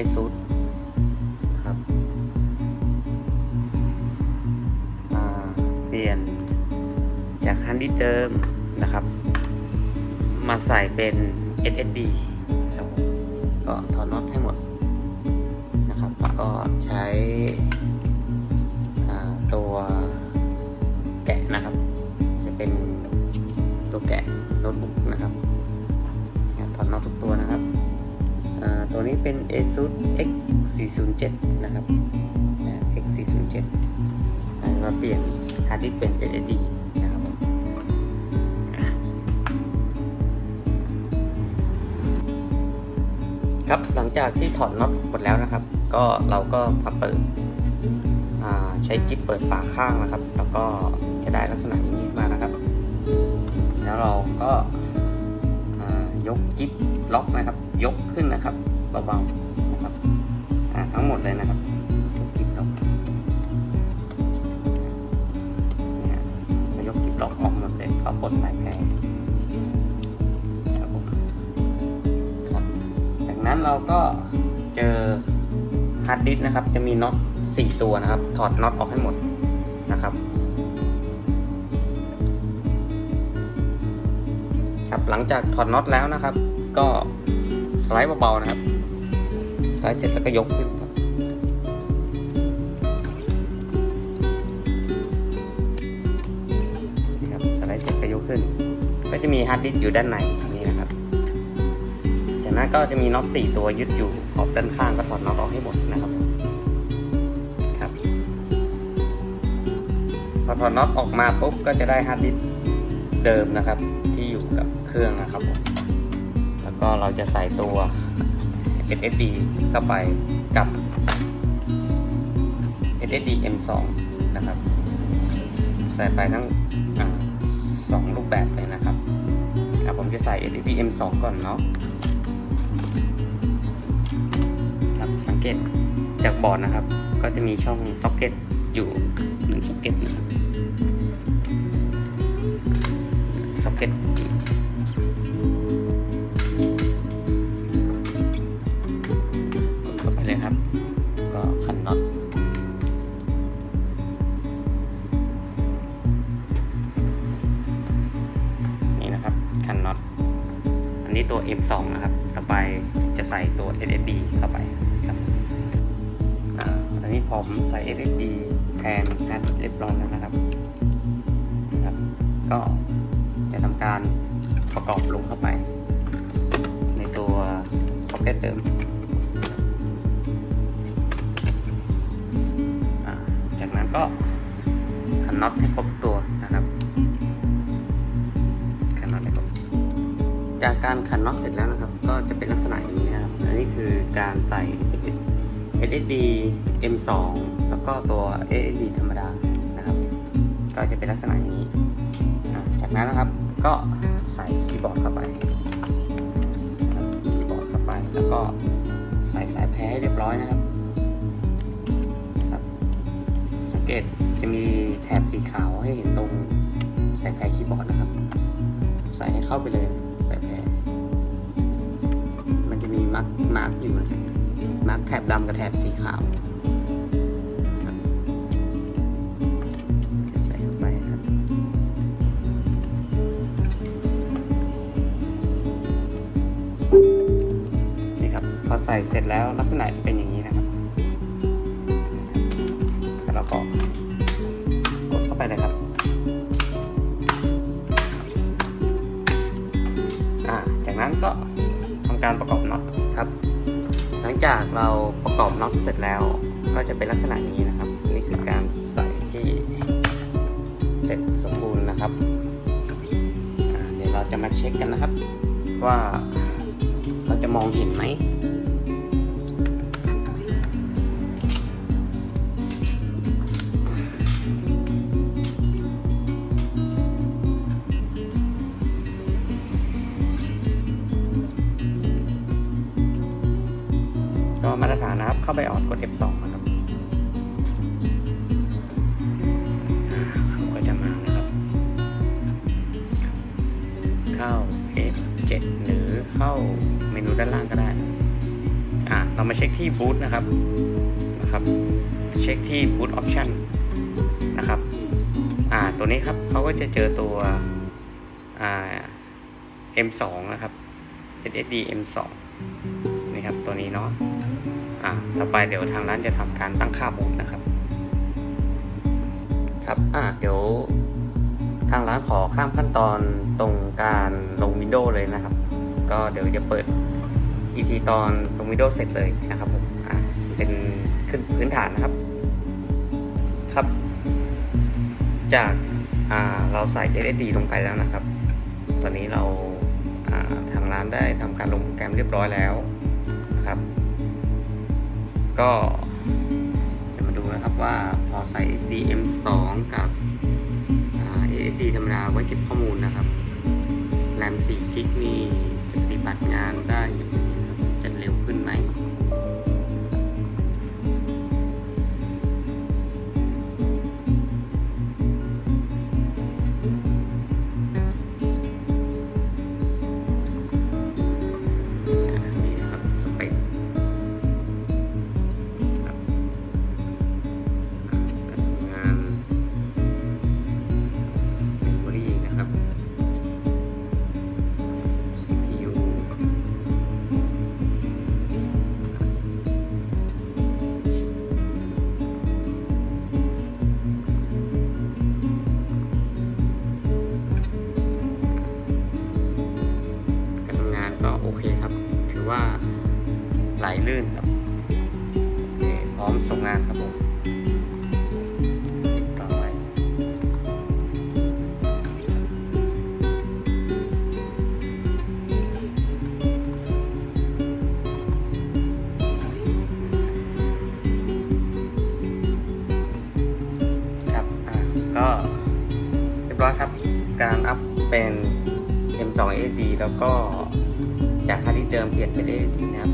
ASUS ครับเปลี่ยนจากฮันดี้เดิมนะครับ มาใส่เป็น SSD ครับก็ถอดน็อตให้หมดนะครับแล้วก็ใช้ตัวแกะนะครับ จะเป็นตัวแกะโน้ตบุ๊กนะครับถอดน็อตทุกตัว นี้เป็น ASUS X407 นะครับอ่า X407 มาเปลี่ยนฮาร์ดดิสก์เป็น SSD นะครับครับหลังจากที่ถอดน็อตหมดแล้วนะครับ ก็เราก็มาเปิดใช้จิ๊บเปิดฝาข้างนะครับ แล้วก็จะได้ลักษณะอย่างนี้มานะครับ แล้วเราก็ยกจิ๊บล็อกนะครับ ยกขึ้นนะครับ เบาๆนะครับทั้งหมดเลยนะครับยกจิ๊บล็อกเนี่ยพอยกจิ๊บล็อกออกมาเสร็จก็ปลดสายแพรครับผมครับจากนั้นเราก็เจอฮาร์ดดิสก์นะครับ จะมีน็อต4ตัวนะครับ ถอดน็อตออกให้หมดนะครับครับหลังจากถอดน็อตแล้วนะครับ ก็สไลด์เบาๆนะครับ สไลด์เสร็จแล้วก็ยกขึ้นครับนี่ครับสไลด์เสร็จก็ยกขึ้น ก็จะมีฮาร์ดดิสก์อยู่ด้านในนี่นะครับ จากนั้นก็จะมีน็อต4ตัวยึดอยู่ขอบด้านข้างก็ถอดน็อตออกให้หมดนะครับครับพอถอดน็อตออกมาปุ๊บก็จะได้ฮาร์ดดิสก์เดิมนะครับ ที่อยู่กับเครื่องนะครับผมแล้วก็เราจะใส่ตัว SSD เข้าไปกับ SSD M2 นะครับ ใส่ไปทั้งอสองรูปแบบเลยนะครับผมจะใส่ SSD M2 ก่อนเนาะครับสังเกตจากบอร์ดนะครับ ก็จะมีช่องซ็อกเก็ตอยู่หนึ่งซ็อกเก็ตนะซ็อกเก็ต หันน็อตอันนี้ตัว M2 นะครับ ต่อไปจะใส่ตัว SSD เข้าไปครับอ่าอันนี้ผมใส่ SSD แทนฮาร์ดดิสก์เรียบร้อยแล้วนะครับนะครับ ก็จะทำการประกอบลงเข้าไป ในตัวซ็อกเก็ตเดิมอ่าจากนั้นก็ขันน็อตให้ครบตัว จากการขันน็อตเสร็จแล้วนะครับ ก็จะเป็นลักษณะอย่างนี้นะครับ อันนี้คือการใส่ SSD M2 แล้วก็ตัว SSD ธรรมดานะครับ ก็จะเป็นลักษณะอย่างนี้ จากนั้นนะครับก็ใส่คีย์บอร์ดเข้าไปคีย์บอร์ดเข้าไป แล้วก็ใส่สายแพรให้เรียบร้อยนะครับครับสังเกตจะมีแถบสีขาวให้เห็นตรงสายแพรคีย์บอร์ดนะครับ ใส่ให้เข้าไปเลย มันจะมีมาร์กมาร์กอยู่นะครับมาร์กแถบดำกับแถบสีขาวใส่เข้าไปครับนี่ครับพอใส่เสร็จแล้วลักษณะจะเป็นอย่างนี้นะครับแล้วเราก็ เราประกอบน็อตเสร็จแล้วก็จะเป็นลักษณะนี้นะครับ นี่คือการใส่ที่เสร็จสมบูรณ์นะครับเดี๋ยวเราจะมาเช็คกันนะครับ ว่าเราจะมองเห็นไหม ก็มาตรฐานนะครับ เข้าไปออดกด F2 นะครับเขาก็จะมานะครับ เข้า F7 หรือเข้าเมนูด้านล่างก็ได้ อะเรามาเช็คที่บูตนะครับ นะครับ เช็คที่บูตออปชั่นนะครับ อ่า ตัวนี้ครับเขาก็จะเจอตัว อ่า M2 นะครับ SSD M2 นี่ครับตัวนี้เนาะ อ่าต่อไปเดี๋ยวทางร้านจะทำการตั้งค่าบูตนะครับ ครับอ่าเดี๋ยวทางร้านขอข้ามขั้นตอนตรงการลง Windows เลยนะครับ ก็เดี๋ยวจะเปิด ET ตอนลง Windows เสร็จเลยนะครับผมอ่าเป็นขึ้นพื้นฐานนะครับ ครับ จากอ่าเราใส่ SSD ลงไปแล้วนะครับ ตอนนี้เราอ่าทางร้านได้ทำการลงโปรแกรมเรียบร้อยแล้วนะครับ ก็จะมาดูนะครับว่าพอใส่ DM2 กับ SSD ธรรมดาไว้เก็บข้อมูลนะครับแรม4กิกนี่ปฏิบัติงานได้จะเร็วขึ้นไหม ลลื่นครับพร้อมส่งงานครับผมเรียบร้อยครับอะก็เรียบร้อยครับ การอัพเป็น M2 AD แล้วก็จากฮาร์ดดิสก์เดิมเปลี่ยนเป็น AD นะครับ